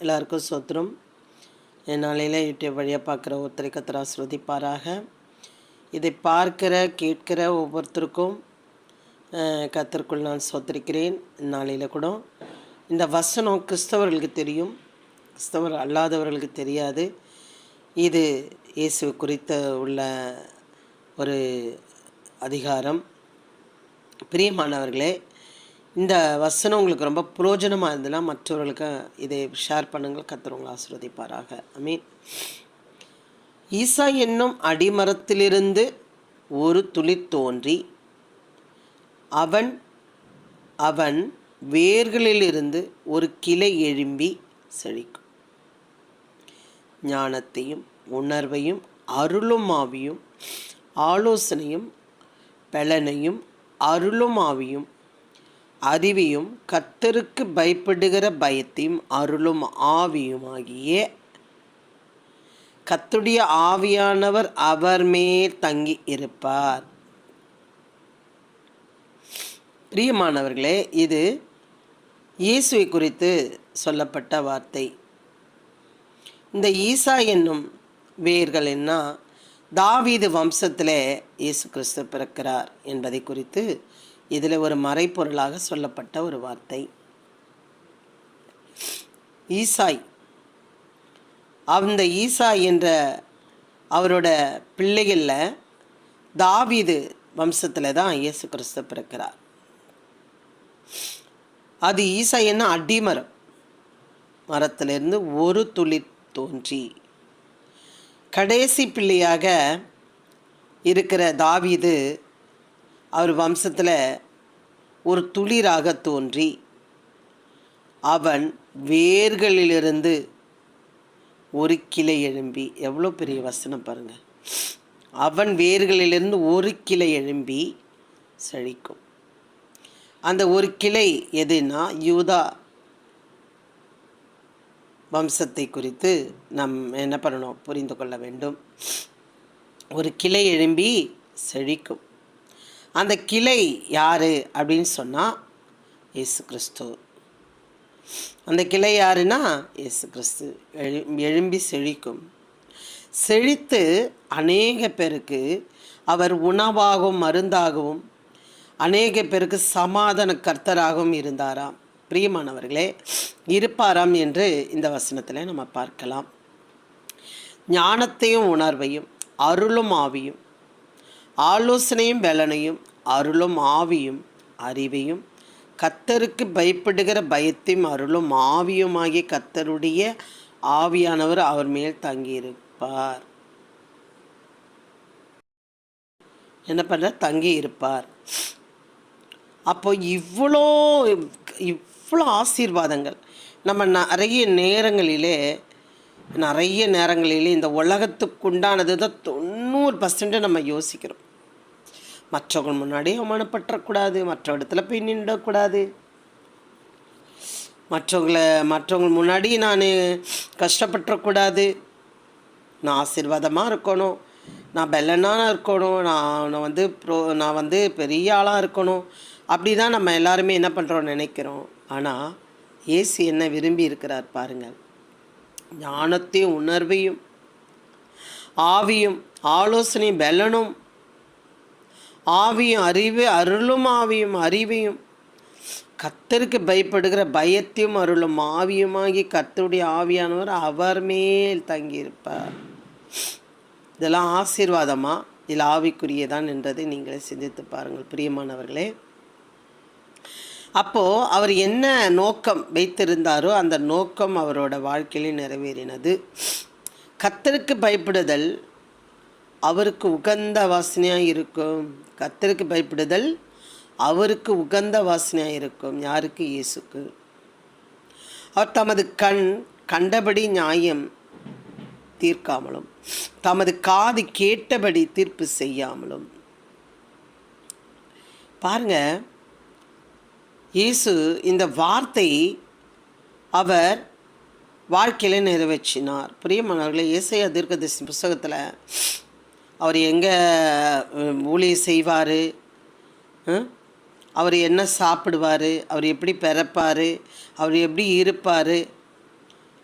எல்லாருக்கும் சோத்திரம். என் நாளையில் யூடியூப் வழியாக பார்க்குற ஒருத்தரை கத்தர் ஸ்ருதிப்பாராக இதை பார்க்கிற கேட்கிற ஒவ்வொருத்தருக்கும் அஹ், நான் சோத்திருக்கிறேன். நாளையில் கூட. இந்த வசனம் கிறிஸ்தவர்களுக்கு தெரியும். கிறிஸ்தவர் அல்லாதவர்களுக்கு தெரியாது. இது இயேசு குறித்த உள்ள ஒரு அதிகாரம். பிரியமானவர்களே இந்த வசனம் உங்களுக்கு ரொம்ப புரோஜனமாக இருந்ததுன்னா மற்றவர்களுக்கு இதை ஷேர் பண்ணுங்கள். கத்துறவங்களை ஆசிர்வதிப்பாராக. மீன் ஈசா என்னும் அடிமரத்திலிருந்து ஒரு துளிர் தோன்றி அவன் அவன் வேர்களிலிருந்து ஒரு கிளை எழும்பி செழிக்கும். ஞானத்தையும் உணர்வையும் அருளுமாவியும் ஆலோசனையும் பலனையும் அருளுமாவியும் அறிவியும் கத்தருக்கு பயப்படுகிற பயத்தையும் அருளும் ஆவியுமாகிய கத்துடைய ஆவியானவர் அவர் மேல் தங்கி இருப்பார். பிரியமானவர்களே இது இயேசுவை குறித்து சொல்லப்பட்ட வார்த்தை. இந்த ஈசா என்னும் வேர்கள் என்ன தாவீது வம்சத்திலே இயேசு கிறிஸ்து பிறக்கிறார் என்பதை குறித்து இதில் ஒரு மறைப்பொருளாக சொல்லப்பட்ட ஒரு வார்த்தை. ஈசாய். அந்த ஈசா என்ற அவரோட பிள்ளைகளில் தாவீது வம்சத்தில் தான் இயேசு கிறிஸ்து பிறக்கிறார். அது ஈசாய் என்ன அடிமரம். மரத்திலிருந்து ஒரு துளி தோன்றி கடைசி பிள்ளையாக இருக்கிற தாவிது அவர் வம்சத்தில் ஒரு துளிராக தோன்றி அவன் வேர்களிலிருந்து ஒரு கிளை எழும்பி எவ்வளோ பெரிய வசனம் பாருங்கள் அவன் வேர்களிலிருந்து ஒரு கிளை எழும்பி செழிக்கும் அந்த ஒரு கிளை எதுனா யூதா வம்சத்தை குறித்து நம் என்ன பண்ணணும் புரிந்து கொள்ள வேண்டும். ஒரு கிளை எழும்பி செழிக்கும் அந்த கிளை யார் அப்படின்னு சொன்னால் இயேசு கிறிஸ்து. அந்த கிளை யாருன்னா இயேசு கிறிஸ்து. எழு எழும்பி செழிக்கும். செழித்து அநேக பேருக்கு அவர் உணவாகவும் மருந்தாகவும் அநேக பேருக்கு சமாதான கர்த்தராகவும் இருந்தாராம். பிரியமானவர்களே இருப்பாராம் என்று இந்த வசனத்தில் நம்ம பார்க்கலாம். ஞானத்தையும் உணர்வையும் அருளும் ஆவியும் ஆலோசனையும் பலனையும் அருளும் ஆவியும் அறிவையும் கத்தருக்கு பயப்படுகிற பயத்தையும் அருளும் ஆவியுமாகிய கத்தருடைய ஆவியானவர் அவர் மேல் தங்கியிருப்பார். என்ன பண்ணுற தங்கி இருப்பார் அப்போ இவ்வளோ இவ்வளோ ஆசீர்வாதங்கள். நம்ம நிறைய நேரங்களிலே நிறைய நேரங்களிலே இந்த உலகத்துக்குண்டானது தான் தொண்ணூறு பர்சன்ட்டு நம்ம யோசிக்கிறோம். மற்றவங்க முன்னாடி அவமானப்பற்றக்கூடாது மற்ற இடத்துல போய் நின்றுடக்கூடாது மற்றவங்கள மற்றவங்க முன்னாடி நான் கஷ்டப்பட்டுறக்கூடாது. நான் ஆசீர்வாதமாக இருக்கணும். நான் பெல்லனாக இருக்கணும். நான் வந்து ப்ரோ நான் வந்து பெரிய ஆளாக இருக்கணும். அப்படி தான் நம்ம எல்லாருமே என்ன பண்ணுறோம் நினைக்கிறோம். ஆனால் ஏசி என்ன விரும்பி இருக்கிறார் பாருங்கள். ஞானத்தையும் உணர்வையும் ஆவியும் ஆலோசனை பெலனும் ஆவியும் அறிவு அருளும் ஆவியும் அறிவையும். கத்தருக்கு பயப்படுகிற பயத்தையும் அருளும் ஆவியுமாகி கத்தருடைய ஆவியானவர் அவர் மேல் தங்கியிருப்பார். இதெல்லாம் ஆசீர்வாதமா? இதில் ஆவிக்குரியதான் என்றதை நீங்களே சிந்தித்து பாருங்கள் பிரியமானவர்களே. அப்போது அவர் என்ன நோக்கம் வைத்திருந்தாரோ அந்த நோக்கம் அவரோட வாழ்க்கையில் நிறைவேறினது. கத்தருக்கு பயப்படுதல் அவருக்கு உகந்த வாசனையாக இருக்கும். கத்தருக்கு பயப்படுதல் அவருக்கு உகந்த வாசனையாக இருக்கும். யாருக்கு? இயேசுக்கு. அவர் தமது கண் கண்டபடி நியாயம் தீர்க்காமலும் தமது காது கேட்டபடி தீர்ப்பு செய்யாமலும். பாருங்க இயேசு இந்த வார்த்தை அவர் வாழ்க்கையில் நிறைவேற்றினார். பிரியமானவர்களே இயேசையா தீர்க்கதரிசி புஸ்தகத்தில் அவர் எங்கே ஊழியை செய்வார்? அவர் என்ன சாப்பிடுவார்? அவர் எப்படி பிறப்பார்? அவர் எப்படி இருப்பார்?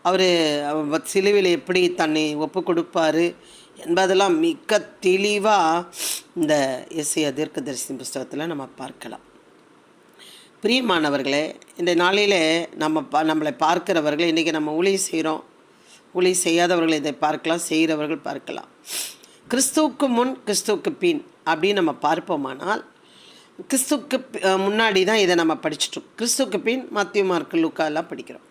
அவர் சிலுவையில் எப்படி தன்னை ஒப்பு கொடுப்பார்? என்பதெல்லாம் மிக தெளிவாக இந்த இசைய தீர்க்கதரிசி புஸ்தகத்தில் நம்ம பார்க்கலாம். பிரியமானவர்களே இந்த நாளில் நம்ம பா நம்மளை பார்க்கிறவர்கள் இன்றைக்கி நம்ம ஊழி செய்கிறோம் ஊழி செய்யாதவர்கள் இதை பார்க்கலாம் செய்கிறவர்கள் பார்க்கலாம். கிறிஸ்துவுக்கு முன் கிறிஸ்துவுக்கு பின் அப்படின்னு நம்ம பார்ப்போமானால் கிறிஸ்துவுக்கு முன்னாடி தான் இதை நம்ம படிச்சிட்டோம். கிறிஸ்துவுக்கு பின் மத்திய மார்க்கு லுக்காலாம் படிக்கிறோம்.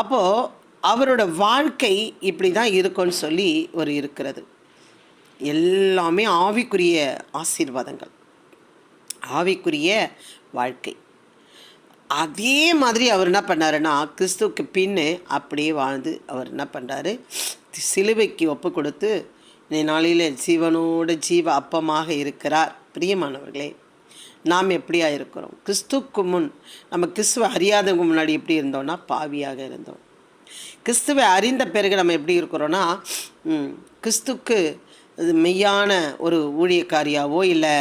அப்போது அவரோட வாழ்க்கை இப்படி தான் இருக்கும்னு சொல்லி ஒரு இருக்கிறது. எல்லாமே ஆவிக்குரிய ஆசீர்வாதங்கள். ஆவிக்குரிய வாழ்க்கை. அதே மாதிரி அவர் என்ன பண்ணாருன்னா கிறிஸ்துவுக்கு பின்னு அப்படியே வாழ்ந்து அவர் என்ன பண்ணுறாரு சிலுவைக்கு ஒப்பு கொடுத்து இந்த நாளில் ஜீவனோட ஜீவ அப்பமாக இருக்கிறார். பிரியமானவர்களே நாம் எப்படியா இருக்கிறோம்? கிறிஸ்துவுக்கு முன் நம்ம கிறிஸ்துவை அறியாதவங்க முன்னாடி எப்படி இருந்தோம்னா பாவியாக இருந்தோம். கிறிஸ்துவை அறிந்த பிறகு நம்ம எப்படி இருக்கிறோன்னா கிறிஸ்துக்கு இது மெய்யான ஒரு ஊழியக்காரியாவோ இல்லை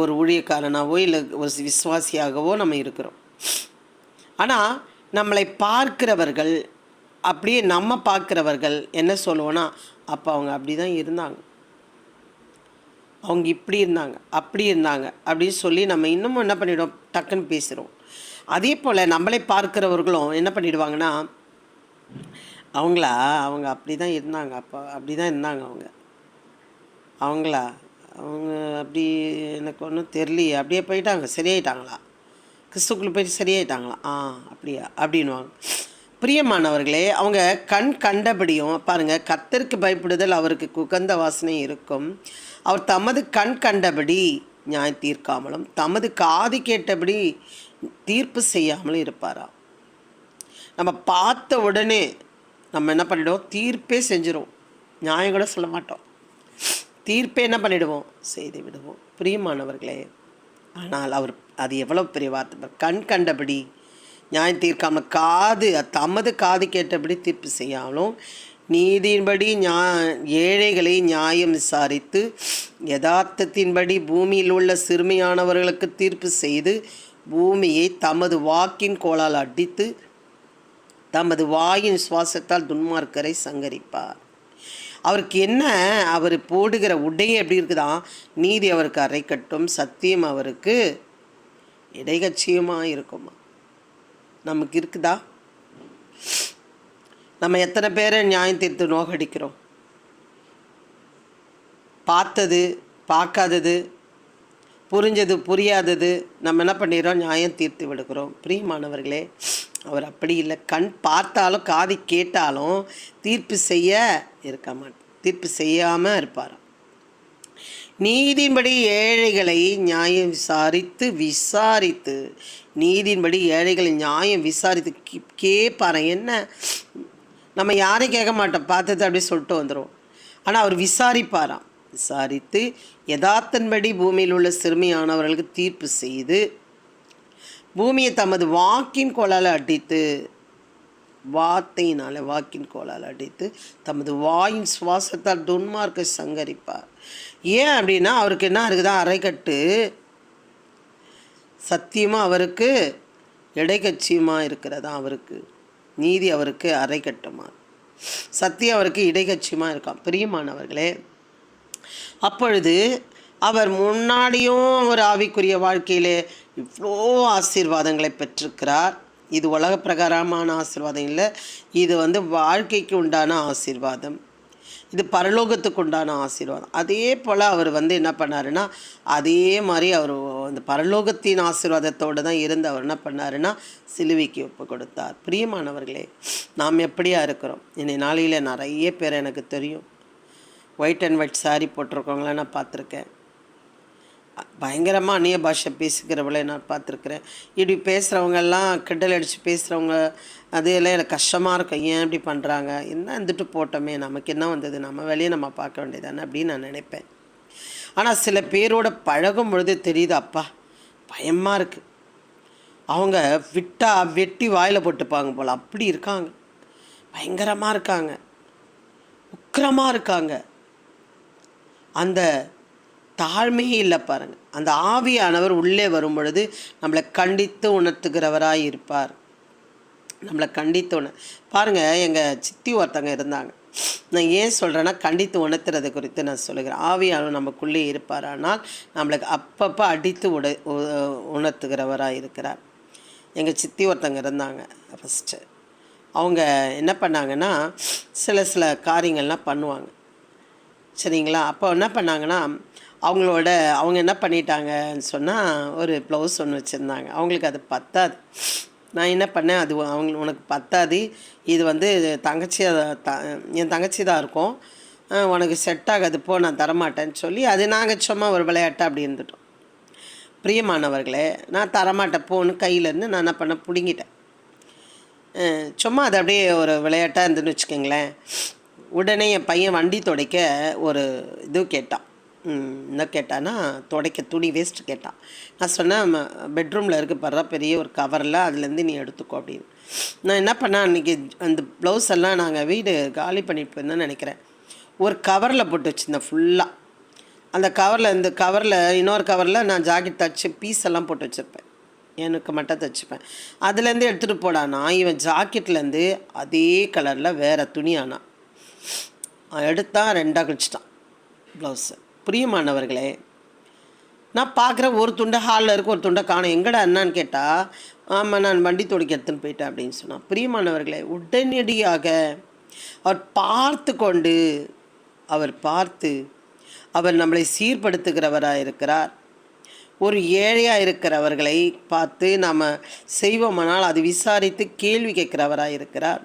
ஒரு ஊழியக்காரனாவோ இல்லை ஒரு விசுவாசியாகவோ நம்ம இருக்கிறோம். ஆனால் நம்மளை பார்க்கிறவர்கள் அப்படியே நம்ம பார்க்குறவர்கள் என்ன சொல்லுவோன்னா அப்போ அவங்க அப்படி தான் இருந்தாங்க. அவங்க இப்படி இருந்தாங்க அப்படி இருந்தாங்க. அப்படின்னு சொல்லி நம்ம இன்னமும் என்ன பண்ணிவிடுவோம் டக்குன்னு பேசுகிறோம் அதே போல் நம்மளை பார்க்குறவர்களும் என்ன பண்ணிடுவாங்கன்னா அவங்களா? அவங்க அப்படி தான் இருந்தாங்க. அப்போ அப்படி தான் இருந்தாங்க அவங்க. அவங்களா? அவங்க அப்படி எனக்கு ஒன்றும் தெரியலையே. அப்படியே போயிட்டாங்க. சரியாயிட்டாங்களா? கிறிஸ்துக்குள்ளே போயிட்டு சரியாயிட்டாங்களா? ஆ அப்படியா? அப்படின்வாங்க பிரியமானவர்களே அவங்க கண் கண்டபடியும் பாருங்கள் கத்தருக்கு பயப்படுதல் அவருக்கு குகந்த வாசனை இருக்கும். அவர் தமது கண் கண்டபடி நியாய தீர்க்காமலும் தமது காது கேட்டபடி தீர்ப்பு செய்யாமலும் இருப்பாரா? நம்ம பார்த்த உடனே நம்ம என்ன பண்ணிடுவோம்? தீர்ப்பே செஞ்சிருவோம். நியாயம் கூட சொல்ல மாட்டோம். தீர்ப்பே என்ன பண்ணிடுவோம்? செய்து விடுவோம். பிரியமானவர்களே ஆனால் அவர் அது எவ்வளோ பெரிய வார்த்தை. கண் கண்டபடி நியாயம் காது தமது காது கேட்டபடி தீர்ப்பு செய்யாமலும் நீதியின்படி ஞா ஏழைகளை நியாயம் விசாரித்து யதார்த்தத்தின்படி பூமியில் உள்ள சிறுமியானவர்களுக்கு தீர்ப்பு செய்து பூமியை தமது வாக்கின் கோளால் அடித்து தமது வாயின் சுவாசத்தால் துன்மார்க்கரை சங்கரிப்பார். அவருக்கு என்ன? அவர் போடுகிற உடை எப்படி இருக்குதா? நீதி அவருக்கு அரைக்கட்டும் சத்தியம் அவருக்கு இடைகட்சியமாக இருக்குமா? நமக்கு இருக்குதா? நம்ம எத்தனை பேரை நியாயம் தீர்த்து நோகடிக்கிறோம்? பார்த்தது பார்க்காதது புரிஞ்சது புரியாதது நம்ம என்ன பண்ணிடுறோம்? நியாயம் தீர்த்து விடுகிறோம். பிரியமானவர்களே அவர் அப்படி இல்லை. கண் பார்த்தாலும் காது கேட்டாலும் தீர்ப்பு செய்ய இருக்க மாட்டார் தீர்ப்பு செய்யாமல் இருப்பாராம் நீதியின்படி ஏழைகளை நியாயம் விசாரித்து விசாரித்து நீதியின்படி ஏழைகளின் நியாயம் விசாரித்து கே- என்ன? நம்ம யாரையும் கேட்க மாட்டோம். பார்த்தது அப்படியே சொல்லிட்டு வந்துடும் ஆனால் அவர் விசாரிப்பாராம். விசாரித்து யதார்த்தன்படி பூமியில் உள்ள சிறுமியானவர்களுக்கு தீர்ப்பு செய்து பூமியை தமது வாக்கின் கோலால் அடித்து வார்த்தையினால் வாக்கின் கோலால் அடித்து தமது வாயின் சுவாசத்தால் துன்மார்க்க சங்கரிப்பார். ஏன் அப்படின்னா அவருக்கு என்ன இருக்குதா? அரைக்கட்டு சத்தியமாக அவருக்கு இடைக்கட்சியுமாக இருக்கிறதா அவருக்கு? நீதி அவருக்கு அரைக்கட்டமாக சத்தியம் அவருக்கு இடைக்கட்சியமாக இருக்கான் பிரியமானவர்களே அப்பொழுது அவர் முன்னாடியும் ஒரு ஆவிக்குரிய வாழ்க்கையிலே இவ்வளோ ஆசீர்வாதங்களை பெற்றிருக்கிறார். இது உலக பிரகாரமான ஆசீர்வாதம் இல்லை. இது வந்து வாழ்க்கைக்கு உண்டான ஆசீர்வாதம். இது பரலோகத்துக்கு உண்டான ஆசீர்வாதம். அதே போல் அவர் வந்து என்ன பண்ணாருன்னா அதே மாதிரி அவர் அந்த பரலோகத்தின் ஆசீர்வாதத்தோடு தான் இருந்து அவர் என்ன பண்ணாருன்னா சிலுவைக்கு ஒப்பு கொடுத்தார். பிரியமானவர்களே நாம் எப்படியா இருக்கிறோம்? இன்னை நாளையில் நிறைய பேர் எனக்கு தெரியும். ஒயிட் அண்ட் ஒயிட் saree போட்டிருக்கவங்கள நான் பார்த்துருக்கேன். பயங்கரமாக அந்நிய பாஷை பேசிக்கிறவளை நான் பார்த்துருக்குறேன். இப்படி பேசுகிறவங்கெல்லாம் கிண்டல் அடித்து பேசுகிறவங்க அது எல்லாம் எனக்கு கஷ்டமாக இருக்கும். ஏன் இப்படி பண்ணுறாங்க என்ன இருந்துட்டு போட்டோமே நமக்கு என்ன வந்தது? நம்ம வேலையை நம்ம பார்க்க வேண்டியதானே அப்படின்னு நான் நினைப்பேன். ஆனால் சில பேரோட பழகும் பொழுது தெரியுது அப்பா பயமாக இருக்குது அவங்க விட்டா வெட்டி வாயில் போட்டுப்பாங்க போல். அப்படி இருக்காங்க. பயங்கரமாக இருக்காங்க. உக்கிரமாக இருக்காங்க. அந்த தாழ்மையே இல்லை பாருங்கள் அந்த ஆவியானவர் உள்ளே வரும் பொழுது நம்மளை கண்டித்து உணர்த்துகிறவராக இருப்பார். நம்மளை கண்டித்து உண பாருங்கள் எங்கள் சித்தி ஒருத்தங்க இருந்தாங்க. நான் ஏன் சொல்கிறேன்னா கண்டித்து உணர்த்துறது குறித்து நான் சொல்லுகிறேன். ஆவியானவர் நமக்குள்ளே இருப்பார் ஆனால் நம்மளுக்கு அப்பப்போ அடித்து உட உணர்த்துகிறவராக இருக்கிறார். எங்கள் சித்தி ஒருத்தங்க இருந்தாங்க ஃபஸ்ட்டு அவங்க என்ன பண்ணாங்கன்னா சில சில காரியங்கள்லாம் பண்ணுவாங்க. சரிங்களா? அப்போ என்ன பண்ணாங்கன்னா அவங்களோட அவங்க என்ன பண்ணிட்டாங்கன்னு சொன்னால் ஒரு ப்ளவுஸ் ஒன்று வச்சுருந்தாங்க. அவங்களுக்கு அது பத்தாது. நான் என்ன பண்ணேன்? அது அவங்க உனக்கு பத்தாது. இது வந்து தங்கச்சி த என் தங்கச்சி தான் இருக்கும். உனக்கு செட் ஆகாது போ நான் தரமாட்டேன்னு சொல்லி அது நாங்கள் சும்மா ஒரு விளையாட்டாக அப்படி இருந்துட்டோம். பிரியமானவர்களே நான் தரமாட்டேன் போன்னு கையிலேருந்து நான் என்ன பண்ண பிடுங்கிட்டேன். சும்மா அது அப்படியே ஒரு விளையாட்டாக இருந்துன்னு வச்சுக்கோங்களேன். உடனே என் பையன் வண்டி துடைக்க ஒரு இது கேட்டான். என்ன கேட்டான்னா துடைக்க துணி வேஸ்ட் கேட்டான் நான் சொன்னேன் பெட்ரூமில் இருக்க பாரு பெரிய ஒரு கவரில் அதுலேருந்து நீ எடுத்துக்கோ அப்படின்னு. நான் என்ன பண்ணேன் அன்றைக்கி அந்த ப்ளவுஸ் எல்லாம் நாங்கள் வீடு காலி பண்ணிட்டு போயிருந்தேன்னு நினைக்கிறேன். ஒரு கவரில் போட்டு வச்சுருந்தேன் ஃபுல்லாக அந்த கவரில் இந்த கவரில் இன்னொரு கவரில் நான் ஜாக்கெட் தச்சு பீஸ் எல்லாம் போட்டு வச்சுருப்பேன். எனக்கு மட்டும் தைச்சிப்பேன். அதுலேருந்து எடுத்துகிட்டு போடானா இவன் ஜாக்கெட்லேருந்து அதே கலரில் வேறு துணி ஆனான் எடுத்தான் ரெண்டாக கழிச்சிட்டான் ப்ளவுஸு பிரியமானவர்களே நான் பார்க்குற ஒரு துண்டை ஹாலில் இருக்க ஒரு துண்டை காணும். எங்கடா என்னன்னு கேட்டால் ஆமாம் நான் வண்டி துடைக்க எடுத்துன்னு போயிட்டேன் அப்படின்னு சொன்னான். பிரியமானவர்களே உடனடியாக அவர் பார்த்து கொண்டு அவர் பார்த்து அவர் நம்மளை சீர்படுத்துகிறவராக இருக்கிறார். ஒரு ஏழையாக இருக்கிறவர்களை பார்த்து நாம் செய்வோமானால் அது விசாரித்து கேள்வி கேட்கிறவராக இருக்கிறார்.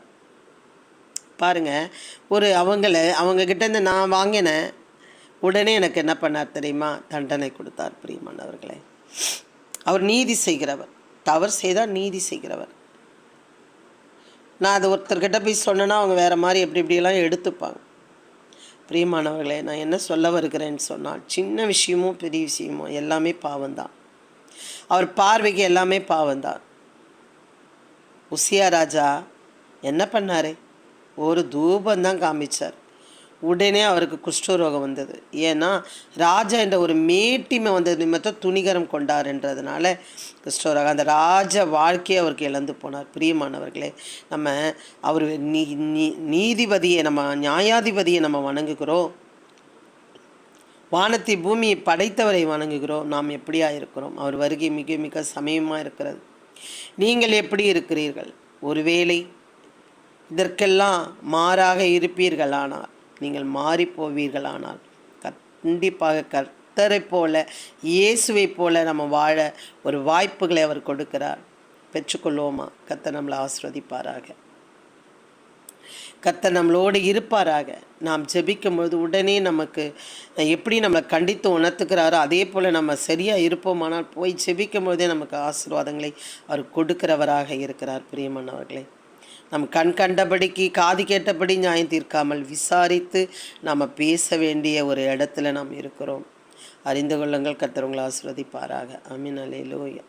பாருங்கள் ஒரு அவங்கள அவங்க கிட்ட நான் வாங்கினேன் உடனே எனக்கு என்ன பண்ணார் தெரியுமா? தண்டனை கொடுத்தார் பிரியமானவர்களே அவர் நீதி செய்கிறவர். தவறு செய்தால் நீதி செய்கிறவர். நான் அது ஒருத்தர்கிட்ட போய் சொன்னேன்னா அவங்க வேறு மாதிரி எப்படி இப்படியெல்லாம் எடுத்துப்பாங்க. பிரியமானவர்களே நான் என்ன சொல்ல வருகிறேன்னு சொன்னால் சின்ன விஷயமும் பெரிய விஷயமும் எல்லாமே பாவம்தான். அவர் பார்வைக்கு எல்லாமே பாவம்தான். உசியா ராஜா என்ன பண்ணார்? ஒரு தூபம் தான் காமிச்சார். உடனே அவருக்கு குஷ்டரோகம் வந்தது. ஏன்னா ராஜா என்ற ஒரு மேட்டிமை வந்தது நிமித்தம் துணிகரம் கொண்டாருன்றதுனால குஷ்டரோகம் அந்த ராஜ வாழ்க்கையை அவருக்கு இழந்து போனார். பிரியமானவர்களே நம்ம அவர் நீ நீ- நீதிபதியை நம்ம நியாயாதிபதியை நம்ம வணங்குகிறோம். வானத்தை பூமியை படைத்தவரை வணங்குகிறோம். நாம் எப்படியா இருக்கிறோம்? அவர் வருகை மிக மிக சமயமாக இருக்கிறது. நீங்கள் எப்படி இருக்கிறீர்கள்? ஒருவேளை இதற்கெல்லாம் மாறாக இருப்பீர்களானால் நீங்கள் மாறி போவீர்களானால் கண்டிப்பாக கர்த்தரை போல இயேசுவை போல நம்ம வாழ ஒரு வாய்ப்புகளை அவர் கொடுக்கிறார். பெற்றுக்கொள்வோமா? கர்த்தர் நம்மளை ஆஸ்வதிப்பாராக கத்த நம்மளோடு இருப்பாராக. நாம் ஜெபிக்கும் போது உடனே நமக்கு எப்படி நம்மளை கண்டித்து உணர்த்துக்கிறாரோ அதே போல் நம்ம சரியாக இருப்போமானால் போய் ஜெபிக்கும் போதே நமக்கு ஆசீர்வாதங்களை அவர் கொடுக்கிறவராக இருக்கிறார். பிரியமானவர்களே நம் கண் கண்டபடிக்கு காது கேட்டபடி நியாயம் தீர்க்காமல் விசாரித்து நாம் பேச வேண்டிய ஒரு இடத்துல நாம் இருக்கிறோம். அறிந்து கொள்ளுங்கள் கர்த்தர் உங்களை ஆசீர்வதிப்பாராக. அமீன் அலையிலோயா